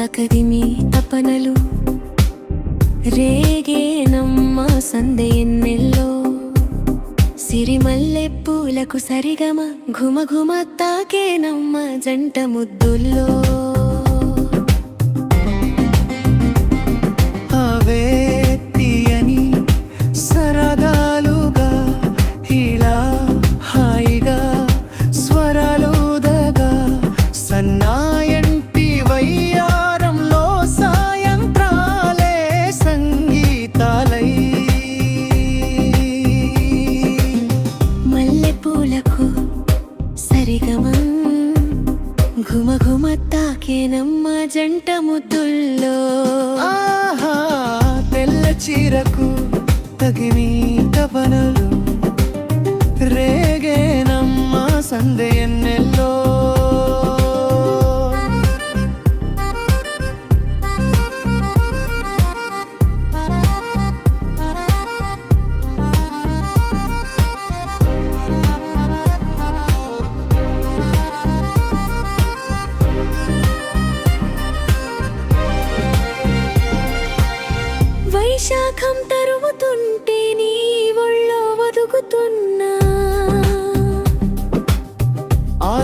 తకదిమి తపనలు. రేగేనమ్మ సందె ఎన్నెల్లో. సిరిమల్లె పూలకు సరిగమ ఘుమ ఘుమ తాకేనమ్మ జంట ముద్దుల్లో. పూలకు సరిగమ. ఘుమ ఘుమ తాకేనమ్మ జంట ముద్దుల్లో. ఆహా తెల్ల చీరకు తగిని తపనలు రేగేనమ్మ సందెన్నెల్లో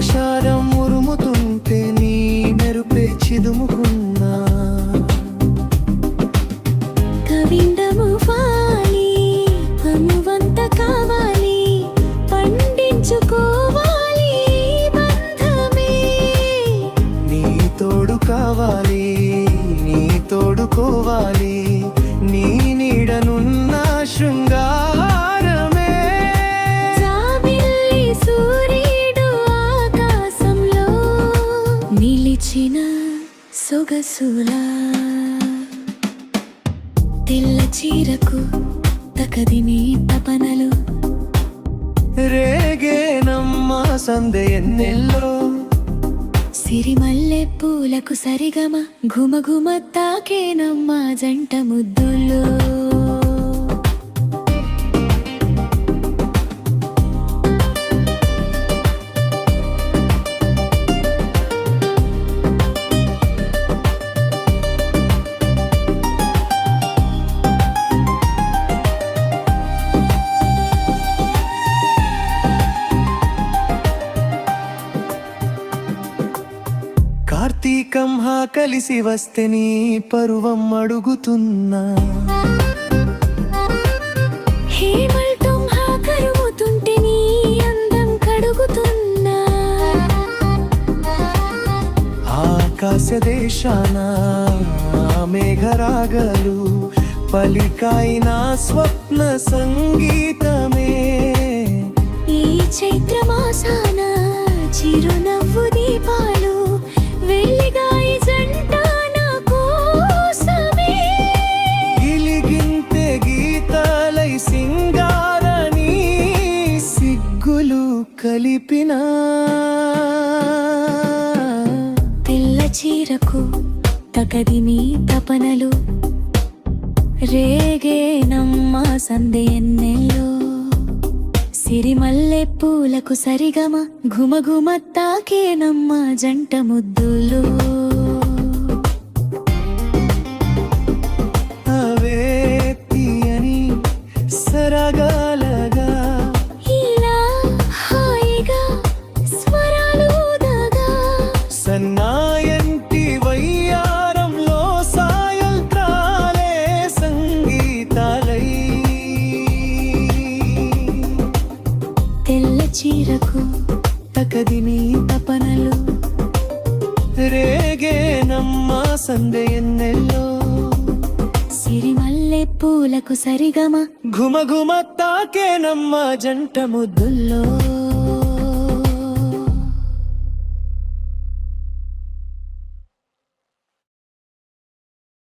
ఆషాఢం ఉరుముతుంటే నీ మెరుపే చిదుముకున్నా. కవిండము వాలి అనువంత కావాలి పండించుకోవాలి బంధమే. నీ తోడు కావాలి నీ తోడుకోవాలి నీ నీడనున్న శృంగారమే సొగసులా తెల్ల చీరకు తకదిమి తపనలు. రేగేనమ్మ సందే ఎన్నెల్లో సిరిమల్లె పూలకు సరిగమ ఘుమ ఘుమ తాకేనమ్మ జంట ముద్దుల్లో కార్తీకం హా కలిసి వస్తే నీ పరువం అడుగుతున్నా. ఆకాశ దేశాన మేఘరాగలు పలికాయిన స్వప్న సంగీతమే. కలిపిన తెల్ల చీరకు తగది నీ తపనలు రేగే నమ్మ ఎన్నెల్లో. సిరిమల్లె పూలకు సరిగమ ఘుమఘుమ తాకే నమ్మ జంట ముద్దులు. చీరకు తకదిని తపనలు. రేగేనమ్మ సందే ఎన్నెల్లో సిరిమల్లె పూలకు సరిగమ. ఘుమ ఘుమ తాకేనమ్మ జంట ముద్దుల్లో.